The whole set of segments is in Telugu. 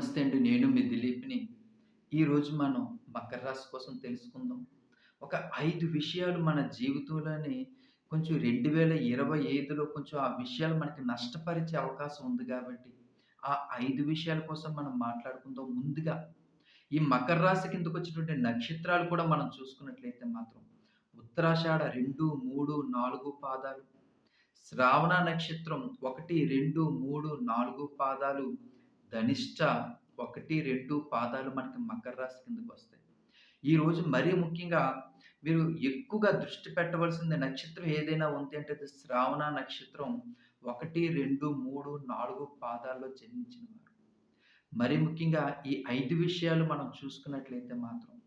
నమస్తే అండి నేను మీ దిలీప్ని. ఈరోజు మనం మకర రాశి కోసం తెలుసుకుందాం. ఒక ఐదు విషయాలు మన జీవితంలోని కొంచెం రెండు వేల ఇరవై ఐదులో కొంచెం ఆ విషయాలు మనకి నష్టపరిచే అవకాశం ఉంది కాబట్టి ఆ ఐదు విషయాల కోసం మనం మాట్లాడుకుందాం ముందుగా. ఈ మకర రాశి కిందకు వచ్చినటువంటి నక్షత్రాలు కూడా మనం చూసుకున్నట్లయితే మాత్రం ఉత్తరాషాఢ రెండు మూడు నాలుగు పాదాలు. శ్రావణ నక్షత్రం ఒకటి రెండు మూడు నాలుగు పాదాలు. ధనిష్ట ఒకటి రెండు పాదాలు మనకి మకర రాశి కిందకు వస్తాయి. ఈరోజు మరీ ముఖ్యంగా మీరు ఎక్కువగా దృష్టి పెట్టవలసిన నక్షత్రం ఏదైనా ఉంది అంటే అది శ్రావణ నక్షత్రం ఒకటి రెండు మూడు నాలుగు పాదాల్లో జన్మించిన వారు. మరి ముఖ్యంగా ఈ ఐదు విషయాలు మనం చూసుకున్నట్లయితే మాత్రం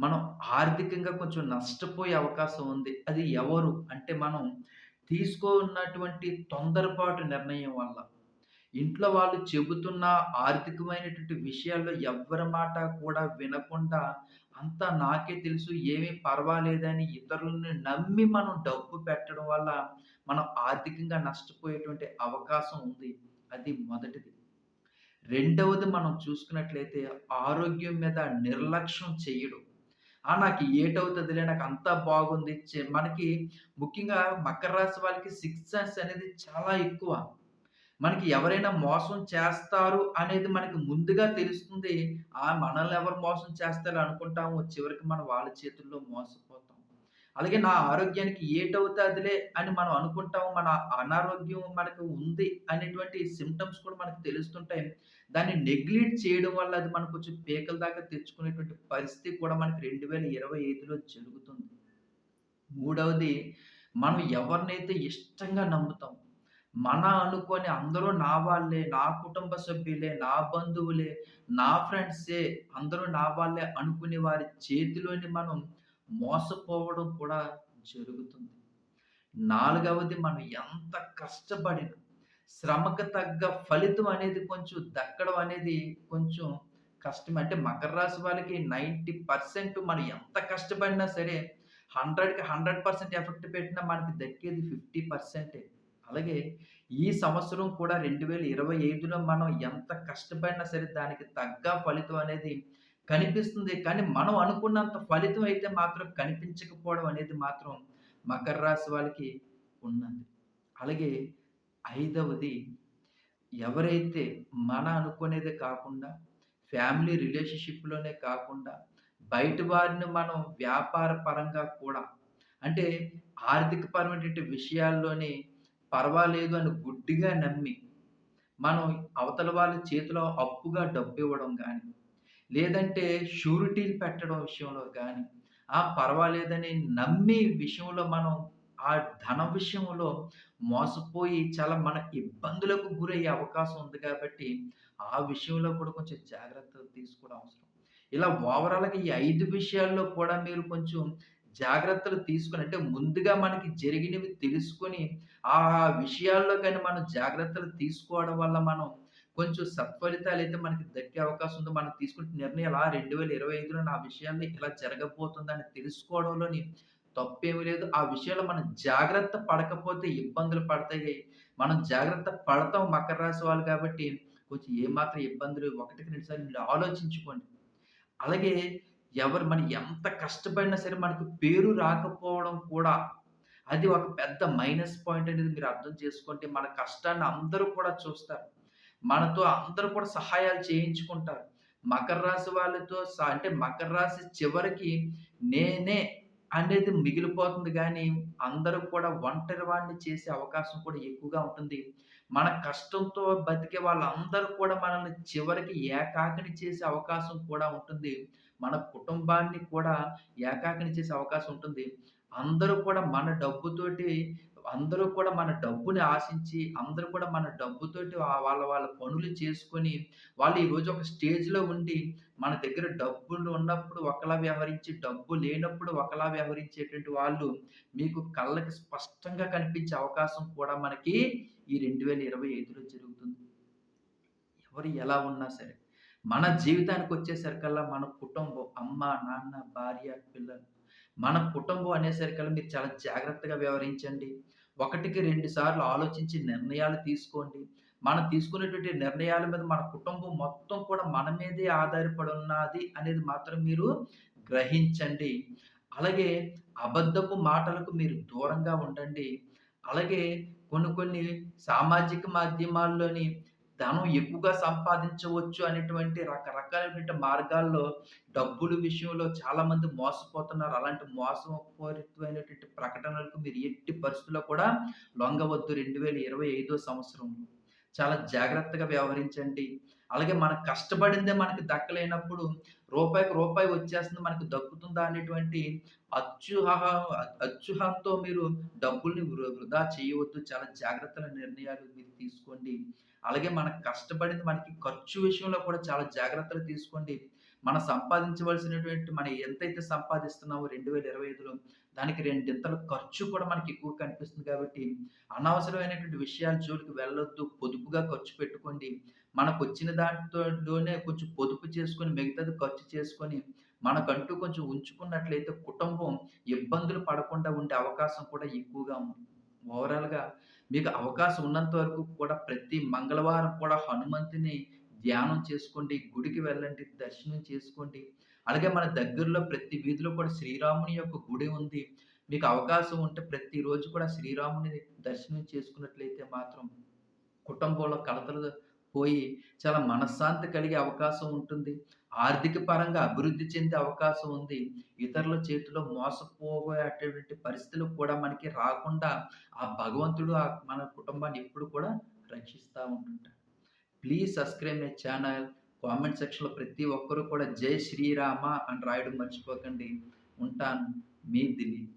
మనం ఆర్థికంగా కొంచెం నష్టపోయే అవకాశం ఉంది. అది ఎవరు? అంటే మనం తీసుకున్నటువంటి తొందరపాటు నిర్ణయం వల్ల ఇంట్లో వాళ్ళు చెబుతున్న ఆర్థికమైనటువంటి విషయాల్లో ఎవ్వరి మాట కూడా వినకుండా అంతా నాకే తెలుసు ఏమీ పర్వాలేదని ఇతరులని నమ్మి మనం డబ్బు పెట్టడం వల్ల మనం ఆర్థికంగా నష్టపోయేటువంటి అవకాశం ఉంది. అది మొదటిది. రెండవది మనం చూసుకున్నట్లయితే ఆరోగ్యం మీద నిర్లక్ష్యం చేయడం. ఆ నాకు ఏటవుతుందిలే నాకు అంతా బాగుంది. మనకి ముఖ్యంగా మకర రాశి వాళ్ళకి సిక్స్ సెన్స్ అనేది చాలా ఎక్కువ. మనకి ఎవరైనా మోసం చేస్తారు అనేది మనకి ముందుగా తెలుస్తుంది. ఆ మనల్ని ఎవరు మోసం చేస్తారు అనుకుంటాము. చివరికి మనం వాళ్ళ చేతుల్లో మోసపోతాం. అలాగే నా ఆరోగ్యానికి ఏటవుతాదిలే అని మనం అనుకుంటాము మన అనారోగ్యం మనకు ఉంది అనేటువంటి సిమ్టమ్స్ కూడా మనకు తెలుస్తుంటాయి. దాన్ని నెగ్లెక్ట్ చేయడం వల్ల అది మనకు కొంచెం పీకల దాకా తెచ్చుకునేటువంటి పరిస్థితి కూడా మనకి 2025లో జరుగుతుంది. మూడవది మనం ఎవరినైతే ఇష్టంగా నమ్ముతాం మన అనుకోని అందరూ నా వాళ్ళే, నా కుటుంబ సభ్యులే, నా బంధువులే, నా ఫ్రెండ్సే, అందరూ నా వాళ్ళే అనుకునే వారి చేతిలోని మనం మోసపోవడం కూడా జరుగుతుంది. నాలుగవది మనం ఎంత కష్టపడిన శ్రమకు తగ్గ ఫలితం అనేది కొంచెం దక్కడం అనేది కొంచెం కష్టం అంటే మకర రాశి వాళ్ళకి 90% మనం ఎంత కష్టపడినా సరే 100కి 100% ఎఫెక్ట్ పెట్టినా మనకి దక్కేది 50%. అలాగే ఈ సంవత్సరం కూడా 2025లో మనం ఎంత కష్టపడినా సరే దానికి తగ్గ ఫలితం అనేది కనిపిస్తుంది. కానీ మనం అనుకున్నంత ఫలితం అయితే మాత్రం కనిపించకపోవడం అనేది మాత్రం మకర రాశి వాళ్ళకి ఉన్నది. అలాగే ఐదవది ఎవరైతే మన అనుకునేదే కాకుండా ఫ్యామిలీ రిలేషన్‌షిప్‌లోనే కాకుండా బయట వారిని మనం వ్యాపార పరంగా కూడా అంటే ఆర్థికపరమైనటువంటి విషయాల్లోనే పర్వాలేదు అని గుడ్డిగా నమ్మి, మనం అవతల వాళ్ళ చేతిలో అప్పుగా డబ్బు ఇవ్వడం కానీ లేదంటే షూరిటీలు పెట్టడం విషయంలో కానీ ఆ! పర్వాలేదని నమ్మి విషయంలో మనం ఆ ధన విషయంలో మోసపోయి చాలా మన ఇబ్బందులకు గురయ్యే అవకాశం ఉంది కాబట్టి, ఆ విషయంలో కూడా కొంచెం జాగ్రత్తలు తీసుకోవడం అవసరం. ఇలా ఓవరాల్‌గా ఈ ఐదు విషయాల్లో కూడా మీరు కొంచెం జాగ్రత్తలు తీసుకొని అంటే ముందుగా మనకి జరిగినవి తెలుసుకొని, ఆ విషయాల్లో కానీ మనం జాగ్రత్తలు తీసుకోవడం వల్ల మనం కొంచెం సత్ఫలితాలు అయితే మనకి దక్కే అవకాశం ఉందో మనం తీసుకుంటే నిర్ణయాలు ఆ 2025లో నా విషయాన్ని ఇలా జరగబోతుందని తెలుసుకోవడంలోని తప్పేమీ లేదు. ఆ విషయంలో మనం జాగ్రత్త పడకపోతే ఇబ్బందులు పడతాయి. మనం జాగ్రత్త పడతాం మకర రాశి వాళ్ళు కాబట్టి కొంచెం ఏమాత్రం ఇబ్బందులు ఒకటికి రెండుసార్లు ఆలోచించుకోండి. అలాగే ఎవరు మనం ఎంత కష్టపడినా సరే మనకు పేరు రాకపోవడం కూడా అది ఒక పెద్ద మైనస్ పాయింట్ అనేది మీరు అర్థం చేసుకుంటే మన కష్టాన్ని అందరూ కూడా చూస్తారు. మనతో అందరూ కూడా సహాయాలు చేయించుకుంటారు. మకర రాశి వాళ్ళతో స అంటే మకర రాశి చివరికి నేనే అనేది మిగిలిపోతుంది కానీ అందరూ కూడా ఒంటరి వాడిని చేసే అవకాశం కూడా ఎక్కువగా ఉంటుంది. మన కష్టంతో బతికే వాళ్ళందరూ కూడా మనల్ని చివరికి ఏకాకిని చేసే అవకాశం కూడా ఉంటుంది. మన కుటుంబాన్ని కూడా ఏకాకిని చేసే అవకాశం ఉంటుంది. అందరూ కూడా మన డబ్బుతోటి అందరూ కూడా మన డబ్బుని ఆశించి, అందరూ కూడా మన డబ్బుతోటి వాళ్ళ వాళ్ళ పనులు చేసుకొని, వాళ్ళు ఈరోజు ఒక స్టేజ్‌లో ఉండి, మన దగ్గర డబ్బులు ఉన్నప్పుడు ఒకలా వ్యవహరించి, డబ్బు లేనప్పుడు ఒకలా వ్యవహరించేటువంటి వాళ్ళు మీకు కళ్ళకి స్పష్టంగా కనిపించే అవకాశం కూడా మనకి ఈ 2025లో జరుగుతుంది. ఎవరు ఎలా ఉన్నా సరే. మన జీవితానికి వచ్చేసరికల్లా మన కుటుంబం అమ్మ, నాన్న, భార్య, పిల్లలు. మన కుటుంబం అనేసరికల్లా మీరు చాలా జాగ్రత్తగా వ్యవహరించండి. ఒకటికి రెండు సార్లు ఆలోచించి నిర్ణయాలు తీసుకోండి. మనం తీసుకునేటువంటి నిర్ణయాల మీద మన కుటుంబం మొత్తం కూడా మన మీదే ఆధారపడి ఉన్నది అనేది మాత్రం మీరు గ్రహించండి. అలాగే అబద్ధపు మాటలకు మీరు దూరంగా ఉండండి. అలాగే కొన్ని కొన్ని సామాజిక మాధ్యమాల్లోని ధనం ఎక్కువగా సంపాదించవచ్చు అనేటువంటి రకరకాలైనటువంటి మార్గాల్లో డబ్బులు విషయంలో చాలామంది మోసపోతున్నారు. అలాంటి మోసపూరితమైనటువంటి ప్రకటనలకు మీరు ఎట్టి పరిస్థితుల్లో కూడా లొంగవద్దు. 2025 సంవత్సరంలో. చాలా జాగ్రత్తగా వ్యవహరించండి. అలాగే మనం కష్టపడిందే మనకి దక్కలేనప్పుడు రూపాయికి రూపాయి వచ్చేస్తుంది మనకు దక్కుతుందా అనేటువంటి అత్యుహహ అత్యుహంతో మీరు డబ్బుల్ని వృ వృధా చేయవద్దు. చాలా జాగ్రత్తల నిర్ణయాలు మీరు తీసుకోండి. అలాగే మనం కష్టపడింది మనకి ఖర్చు విషయంలో కూడా చాలా జాగ్రత్తలు తీసుకోండి. మనం సంపాదించవలసినటువంటి మనం ఎంతైతే సంపాదిస్తున్నామో 2025లో దానికి రెండింతల ఖర్చు కూడా మనకి ఎక్కువ కనిపిస్తుంది కాబట్టి, అనవసరమైనటువంటి విషయాల జోలికి వెళ్ళొద్దు. పొదుపుగా ఖర్చు పెట్టుకోండి. మనకొచ్చిన దాంట్లోనే కొంచెం పొదుపు చేసుకొని, మిగతాది ఖర్చు చేసుకొని, మనకంటూ కొంచెం ఉంచుకున్నట్లయితే కుటుంబం ఇబ్బందులు పడకుండా ఉండే అవకాశం కూడా ఎక్కువగా ఉంది. ఓవరాల్‌గా మీకు అవకాశం ఉన్నంత వరకు కూడా ప్రతి మంగళవారం కూడా హనుమంతుని ధ్యానం చేసుకోండి. గుడికి వెళ్ళండి. దర్శనం చేసుకోండి. అలాగే మన దగ్గరలో ప్రతి వీధిలో కూడా శ్రీరాముని యొక్క గుడి ఉంది. మీకు అవకాశం ఉంటే ప్రతిరోజు కూడా శ్రీరాముని దర్శనం చేసుకున్నట్లయితే మాత్రం కుటుంబంలో కలతలు పోయి చాలా మనశ్శాంతి కలిగే అవకాశం ఉంటుంది. ఆర్థిక పరంగా అభివృద్ధి చెందే అవకాశం ఉంది. ఇతరుల చేతిలో మోసపోయేటటువంటి పరిస్థితులు కూడా మనకి రాకుండా ఆ భగవంతుడు ఆ మన కుటుంబాన్ని ఎప్పుడు కూడా రక్షిస్తూ ఉంటుంటాడు. Please subscribe my channel. Comment సెక్షన్‌లో ప్రతి ఒక్కరూ కూడా జై శ్రీరామ అని రాయడం మర్చిపోకండి. ఉంటాను. మీ దిలీప్.